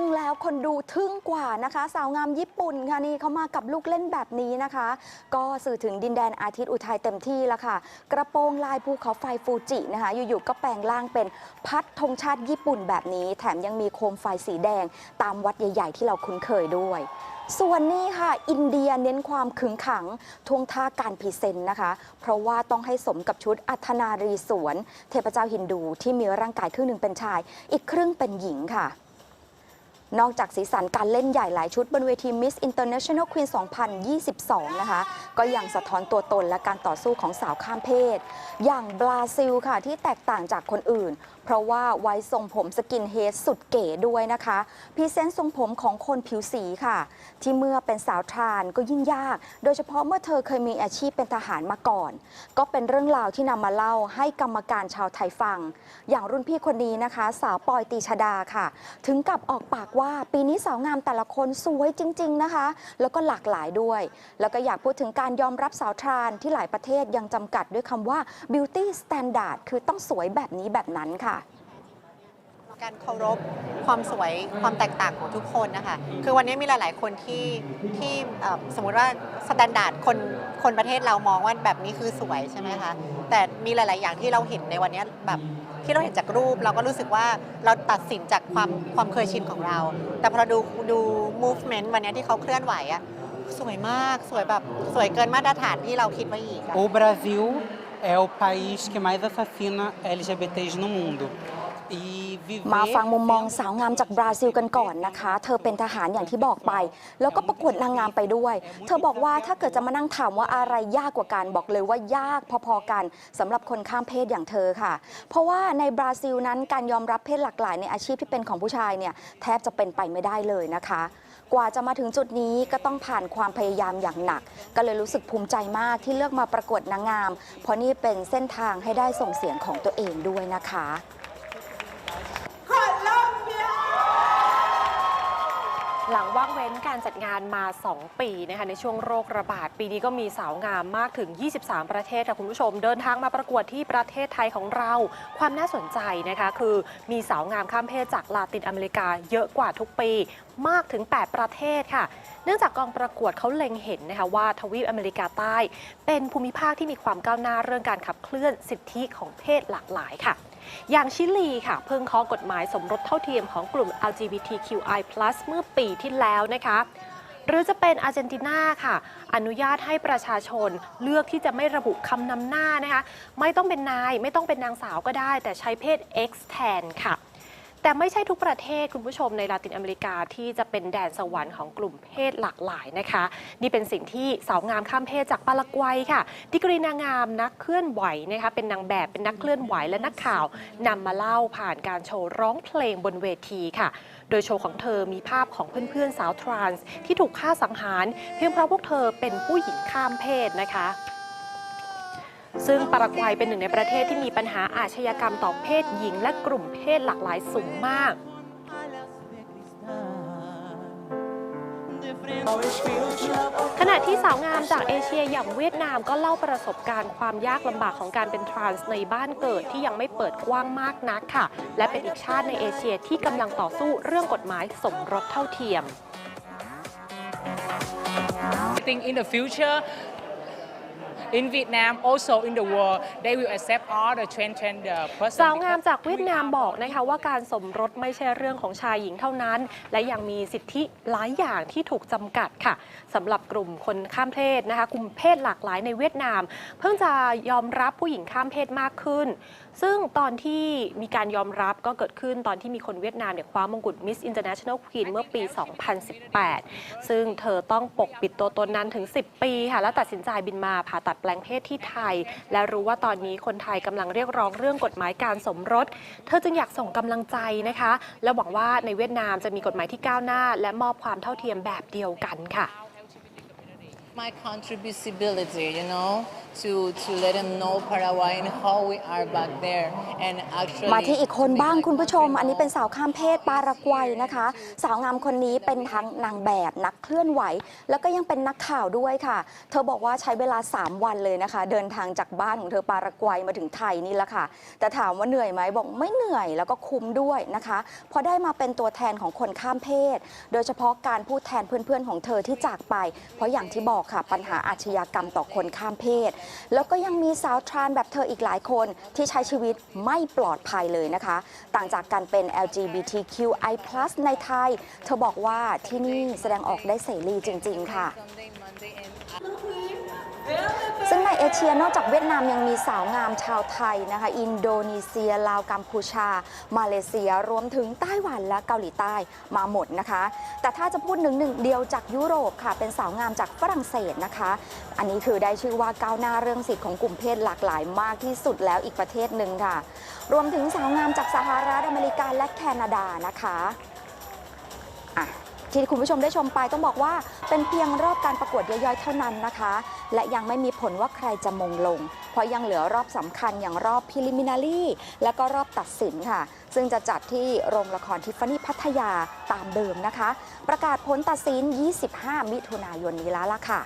งแล้วคนดูทึ่งกว่านะคะ สาวงามญี่ปุ่นค่ะนี่เขามากับลูกเล่นแบบนี้นะคะ ก็สื่อถึงดินแดนอาทิตย์อุทัยเต็มที่แล้วค่ะ กระโปรงลายภูเขาไฟฟูจินะคะ อยู่ๆก็แปลงร่างเป็นพัดธงชาติญี่ปุ่นแบบนี้ แถมยังมีโคมไฟสีแดง ตามวัดใหญ่ๆ ที่เราคุ้นเคยด้วยส่วนนี้ค่ะ อินเดียเน้นความขึงขังท่วงท่าการพรีเซนต์นะคะ เพราะว่าต้องให้สมกับชุดอัธนารีสวน เทพเจ้าฮินดูที่มีร่างกายครึ่งหนึ่งเป็นชาย อีกครึ่งเป็นหญิงค่ะ นอกจากสีสันการเล่นใหญ่หลายชุดบนเวที Miss International Queen 2022 นะคะ ก็ยังสะท้อนตัวตนและการต่อสู้ของสาวข้ามเพศ อย่างบราซิลค่ะที่แตกต่างจากคนอื่น เพราะว่าไว้ทรงผมสกินเฮดสุดเก๋ด้วยนะคะพรีเซนต์ทรงผมของคนผิวสีค่ะ ที่เมื่อเป็นสาวทรานก็ยิ่งยาก โดยเฉพาะเมื่อเธอเคยมีอาชีพเป็นทหารมาก่อน ก็เป็นเรื่องราวที่นำมาเล่าให้กรรมการชาวไทยฟัง อย่างรุ่นพี่คนนี้นะคะ สาวปอยตีชดาค่ะ ถึงกับออกปากว่าปีนี้สาวงามแต่ละคนสวยจริง ๆนะคะ แล้วก็หลากหลายด้วย แล้วก็อยากพูดถึงการยอมรับสาวทรานที่หลายประเทศยังจำกัดด้วยคำว่า beauty standard คือต้องสวยแบบนี้แบบนั้นค่ะ การเคารพความสวยความแตกต่างของทุกคนนะคะ คือวันนี้มีหลาย ๆ คนที่ที่เอ่อสมมุติว่าสแตนดาร์ดคนคนประเทศเรามองว่าแบบนี้คือสวยใช่ไหมคะแต่มีหลาย ๆ อย่างที่เราเห็นในวันนี้แบบที่เราเห็นจากรูปเราก็รู้สึกว่าเราตัดสินจากความความเคยชินของเรา แต่พอเราดูดู movement วันนี้ที่เขาเคลื่อนไหวอะสวยมากสวยแบบสวยเกินมาตรฐานที่เราคิดไว้อีกอะ O Brasil é o país que mais assassina LGBTs no mundo. มาฟังมุมมองสาวงามจากบราซิลกันก่อนนะคะ เธอเป็นทหารอย่างที่บอกไป แล้วก็ประกวดนางงามไปด้วย เธอบอกว่าถ้าเกิดจะมานั่งถามว่าอะไรยากกว่ากันบอกเลยว่ายากพอๆกันสำหรับคนข้ามเพศอย่างเธอค่ะ เพราะว่าในบราซิลนั้นการยอมรับเพศหลากหลายในอาชีพที่เป็นของผู้ชายเนี่ยแทบจะเป็นไปไม่ได้เลยนะคะ กว่าจะมาถึงจุดนี้ก็ต้องผ่านความพยายามอย่างหนัก ก็เลยรู้สึกภูมิใจมากที่เลือกมาประกวดนางงาม เพราะนี่เป็นเส้นทางให้ได้ส่งเสียงของตัวเองด้วยนะคะ หลังว่างเว้นการจัดงานมา 2 ปีนะคะในช่วงโรคระบาด ปีนี้ก็มีสาวงามมากถึง 23 ประเทศค่ะคุณผู้ชม เดินทางมาประกวดที่ประเทศไทยของเรา ความน่าสนใจนะคะคือมีสาวงามข้ามเพศจากลาตินอเมริกาเยอะกว่าทุกปีมากถึง 8 ประเทศค่ะ เนื่องจากกองประกวดเขาเล็งเห็นนะคะว่าทวีปอเมริกาใต้ เป็นภูมิภาคที่มีความก้าวหน้าเรื่องการขับเคลื่อนสิทธิของเพศหลากหลายค่ะ อย่างชิลีค่ะ เพิ่งเคาะกฎหมายสมรสเท่าเทียมของกลุ่ม LGBTQI+ เมื่อปีที่แล้วนะคะหรือจะเป็นอาร์เจนตินาค่ะ อนุญาตให้ประชาชนเลือกที่จะไม่ระบุคำนำหน้านะคะ ไม่ต้องเป็นนาย ไม่ต้องเป็นนางสาวก็ได้ แต่ใช้เพศ X แทนค่ะ แต่ไม่ใช่ทุกประเทศคุณผู้ชมในลาตินอเมริกาที่จะเป็นแดนสวรรค์ของกลุ่มเพศหลากหลายนะคะ นี่เป็นสิ่งที่สาวงามข้ามเพศจากปารากวัยค่ะดิกรีนางงามนักเคลื่อนไหวนะคะเป็นนางแบบเป็นนักเคลื่อนไหวและนักข่าวนำมาเล่าผ่านการโชว์ร้องเพลงบนเวทีค่ะ โดยโชว์ของเธอมีภาพของเพื่อนๆสาวทรานส์ที่ถูกฆ่าสังหาร เพียงเพราะพวกเธอเป็นผู้หญิงข้ามเพศนะคะ ซึ่งปารากวัยเป็นหนึ่งในประเทศที่มีปัญหาอาชญากรรมต่อเพศหญิง และกลุ่มเพศหลากหลายสูงมาก ขณะที่สาวงามจากเอเชียอย่างเวียดนามก็เล่าประสบการณ์ความยากลำบากของการเป็นทรานส์ในบ้านเกิดที่ยังไม่เปิดกว้างมากนักค่ะ และเป็นอีกชาติในเอเชียที่กำลังต่อสู้เรื่องกฎหมายสมรสเท่าเทียม I think in the future, in Vietnam, also in the world, they will accept all the transgender สาว person. งามจากเวียดนามบอกนะคะว่าการสมรสไม่ใช่เรื่องของชายหญิงเท่านั้น และยังมีสิทธิหลายอย่างที่ถูกจำกัดค่ะสำหรับกลุ่มคนข้ามเพศนะคะกลุ่มเพศหลากหลายในเวียดนาม เพิ่งจะยอมรับผู้หญิงข้ามเพศมากขึ้น ซึ่งตอนที่มีการยอมรับก็เกิดขึ้นตอนที่มีคนเวียดนามเนี่ยคว้ามงกุฎ Miss International Queen เมื่อปี 2018 ซึ่งเธอต้องปกปิดตัวตนนั้นถึง 10 ปีค่ะ แล้วตัดสินใจบินมาผ่าตัดแปลงเพศที่ไทย และรู้ว่าตอนนี้คนไทยกำลังเรียกร้องเรื่องกฎหมายการสมรส เธอจึงอยากส่งกำลังใจนะคะ และหวังว่าในเวียดนามจะมีกฎหมายที่ก้าวหน้า และมอบความเท่าเทียมแบบเดียวกันค่ะ my contribucibility, you know. To to let them know Paraguay and how we are back there and actually มาที่อีกคน to make, บ้าง like, คุณผู้ชม country อันนี้เป็น know สาวข้ามเพศปารากวัยนะคะ สาวงามคนนี้เป็นทั้งนางแบบนักเคลื่อนไหว แล้วก็ยังเป็นนักข่าวด้วยค่ะ เธอบอกว่าใช้เวลา 3 วันเลยนะคะ เดินทางจากบ้านของเธอปารากวัยมาถึงไทยนี่แหละค่ะ แต่ถามว่าเหนื่อยไหมบอกไม่เหนื่อยแล้วก็คุ้มด้วยนะคะเพราะได้มาเป็นตัวแทนของคนข้ามเพศ โดยเฉพาะการพูดแทนเพื่อนๆของเธอที่จากไป เพราะอย่างที่บอกค่ะปัญหาอาชญากรรมต่อคนข้ามเพศแล้วก็ยังมีสาวทรานแบบเธออีกหลายคนที่ใช้ชีวิตไม่ปลอดภัยเลยนะคะ ต่างจากการเป็น LGBTQI+ ในไทย เธอบอกว่าที่นี่แสดงออกได้เสรีจริง ๆ ค่ะ ซึ่งในเอเชียนอกจากเวียดนามยังมีสาวงามชาวไทยนะคะ อินโดนีเซีย ลาวกัมพูชา มาเลเซีย รวมถึงไต้หวันและเกาหลีใต้มาหมดนะคะ แต่ถ้าจะพูดหนึ่งหนึ่งเดียวจากยุโรปค่ะ เป็นสาวงามจากฝรั่งเศสนะคะ อันนี้คือได้ชื่อว่าก้าวหน้าเรื่องสิทธิของกลุ่มเพศหลากหลายมากที่สุดแล้วอีกประเทศหนึ่งค่ะ รวมถึงสาวงามจากสหรัฐอเมริกาและแคนาดานะคะอะ ที่คุณผู้ชมได้ชมไปต้องบอกว่า เป็นเพียงรอบการประกวดย่อยๆ เท่านั้นนะคะ และยังไม่มีผลว่าใครจะมงลง เพราะยังเหลือรอบสำคัญอย่างรอบพิลิมินารีและก็รอบตัดสินค่ะ ซึ่งจะจัดที่โรงละครทิฟฟานี่พัทยาตามเดิมนะคะ ประกาศผลตัดสิน 25 มิถุนายนนี้แล้วล่ะค่ะ